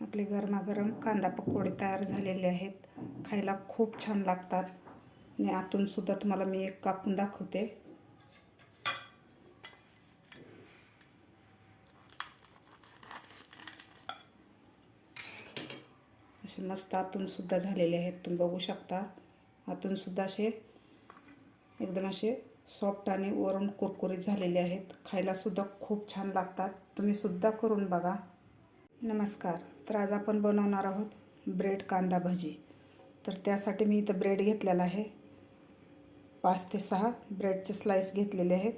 आपले गरमागरम कांदा पकोडे तयार झालेले आहेत. खायला खूप छान लागतात. आणि आतूनसुद्धा तुम्हाला मी एक कापून दाखवते. असे मस्त आतूनसुद्धा झालेले आहेत. तुम्ही बघू शकता. आतूनसुद्धा असे एकदम असे सॉफ्ट आणि वरून कुरकुरीत झालेले आहेत. खायलासुद्धा खूप छान लागतात. तुम्ही सुद्धा करून बघा. नमस्कार. तर आज आपण बनवणार आहोत ब्रेड कांदा भजी. तर त्यासाठी मी इथं ब्रेड घेतलेला आहे. पाच ते सहा ब्रेडचे स्लाईस घेतलेले आहेत.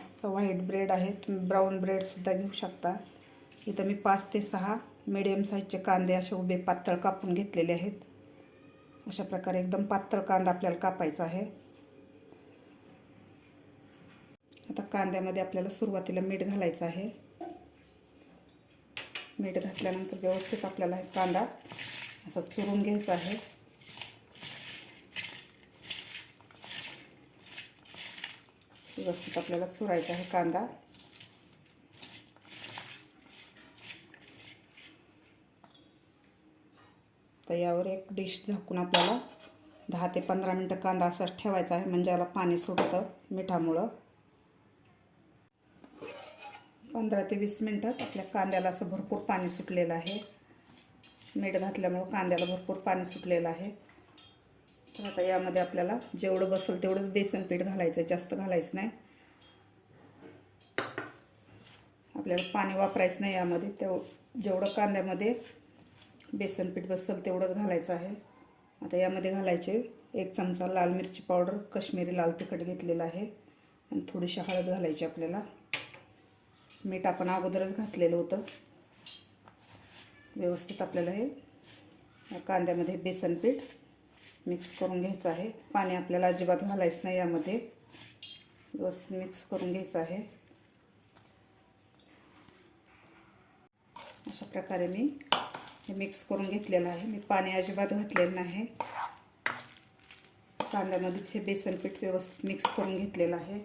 असं व्हाईट ब्रेड आहे. तुम्ही ब्राऊन ब्रेडसुद्धा घेऊ शकता. इथं मी पाच ते सहा मिडियम साईजचे कांदे असे उभे पातळ कापून घेतलेले आहेत. अशा प्रकारे एकदम पातळ कांदा आपल्याला कापायचा आहे. आता कांद्यामध्ये आपल्याला सुरुवातीला मीठ घालायचं आहे. मीठ घातल्यानंतर व्यवस्थित आपल्याला कांदा असा चुरून घ्यायचा आहे. व्यवस्थित आपल्याला चुरायचा आहे कांदा. तर यावर एक डिश झाकून आपल्याला दहा ते पंधरा मिनटं कांदा असाच ठेवायचा आहे म्हणजे याला पाणी सुटतं मिठामुळं. पंधरा ते वीस मिनटात आपल्या कांद्याला असं भरपूर पाणी सुटलेलं आहे. मीठ घातल्यामुळं कांद्याला भरपूर पाणी सुटलेलं आहे. तर आता यामध्ये आपल्याला जेवढं बसेल तेवढंच बेसन पीठ घालायचं जास्त घालायचं नाही. आपल्याला पाणी वापरायचं नाही यामध्ये. तेव जेवढं कांद्यामध्ये बेसन पीठ बसेल तेवढंच घालायचं आहे. आता यामध्ये घालायचे एक चमचा लाल मिरची पावडर कश्मीरी लाल तिखट घेतलेलं आहे. आणि थोडीशी हळद घालायची आपल्याला. मीठ आपण अगोदरच घातलेलं होतं. व्यवस्थित आपल्याला हे कांद्यामध्ये बेसन पीठ मिक्स करून घ्यायचं आहे. पाणी आपल्याला अजिबात घालायचं नाही यामध्ये. व्यवस्थित मिक्स करून घ्यायचं आहे. अशा प्रकारे मी हे मिक्स करून घेतलेलं आहे. मी पाणी अजिबात घातलेलं नाही. कांद्यामध्येच हे बेसन पीठ व्यवस्थित मिक्स करून घेतलेलं आहे.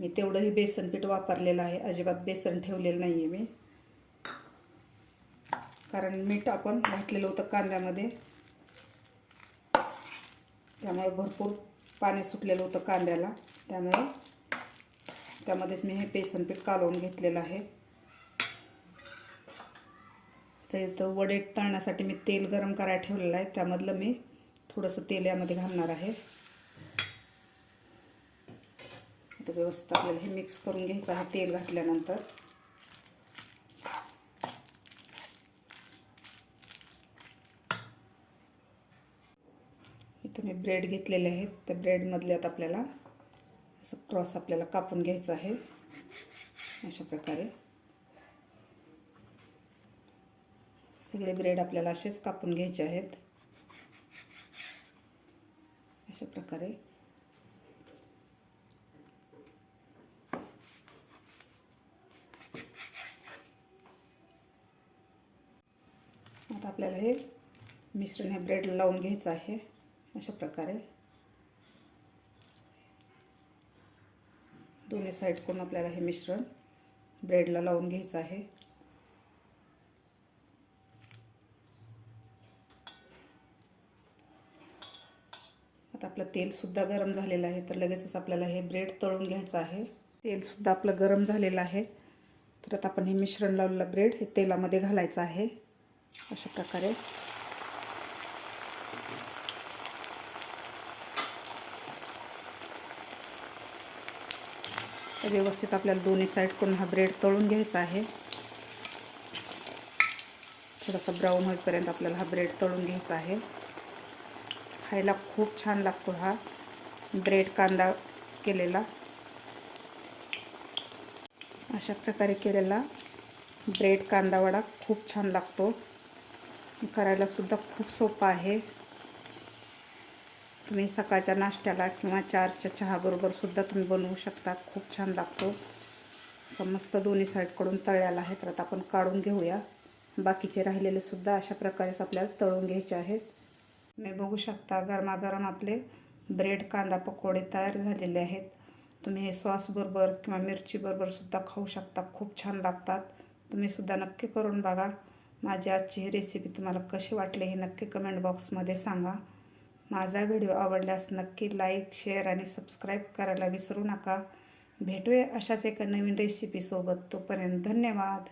मी तेवढंही बेसन पीठ वापरलेलं आहे. अजिबात बेसन ठेवलेलं नाही आहे मी. कारण मीठ आपण घातलेलं होतं कांद्यामध्ये. त्यामुळे भरपूर पाणी सुटलेलं होतं कांद्याला. त्यामुळे त्यामध्येच मी हे बेसन पीठ कालवून घेतलेलं आहे. तर इथं वडे तळण्यासाठी मी तेल गरम करायला ठेवलेलं आहे. त्यामधलं मी थोडंसं तेल यामध्ये घालणार आहे. तर व्यवस्थित आपल्याला हे मिक्स करून घ्यायचं आहे तेल घातल्यानंतर. इथं मी ब्रेड घेतलेले आहेत. त्या ब्रेडमधल्यात आपल्याला असं क्रॉस आपल्याला कापून घ्यायचं आहे. अशा प्रकारे. सगळे ब्रेड आपल्याला असेच कापून घ्यायचे आहेत. अशा प्रकारे. आता आपल्याला हे मिश्रण हे ब्रेडला लावून घ्यायचं आहे. अशा प्रकारे. दोन्ही साईडकडून आपल्याला हे मिश्रण ब्रेडला लावून घ्यायचं आहे. आता आपलं तेलसुद्धा गरम झालेलं आहे तर लगेचच आपल्याला हे ब्रेड तळून घ्यायचं आहे. तेलसुद्धा आपलं गरम झालेलं आहे. तर आता आपण हे मिश्रण लावलेलं ब्रेड हे तेलामध्ये घालायचं आहे. अशा प्रकारे. व्यवस्थित आपल्याला दोन्ही साईडकडून हा ब्रेड तळून घ्यायचा आहे. थोडासा ब्राऊन होईपर्यंत आपल्याला हा ब्रेड तळून घ्यायचा आहे. खायला खूप छान लागतो हा ब्रेड कांदा केलेला. अशा प्रकारे केलेला ब्रेड कांदा वडा खूप छान लागतो. करायला सुद्धा खूप सोपं आहे. तुम्ही सकाळच्या नाश्त्याला किंवा चारच्या चहाबरोबर सुद्धा तुम्ही बनवू शकता. खूप छान लागतो. मस्त दोन्ही साईडकडून तळ्याला आहे तर आता आपण काढून घेऊया. बाकीचे राहिलेले सुद्धा अशा प्रकारेच आपल्याला तळून घ्यायचे आहेत. तुम्ही बघू शकता गरमागरम आपले ब्रेड कांदा पकोडे तयार झालेले आहेत. तुम्ही हे सॉसबरोबर किंवा मिरचीबरोबर सुद्धा खाऊ शकता. खूप छान लागतात. तुम्हीसुद्धा नक्की करून बघा. माझी आजची ही रेसिपी तुम्हाला कशी वाटली हे नक्की कमेंट बॉक्समध्ये सांगा. माझा व्हिडिओ आवडल्यास नक्की लाईक शेअर आणि सबस्क्राईब करायला विसरू नका. भेटूया अशाच एका नवीन रेसिपीसोबत तोपर्यंत धन्यवाद.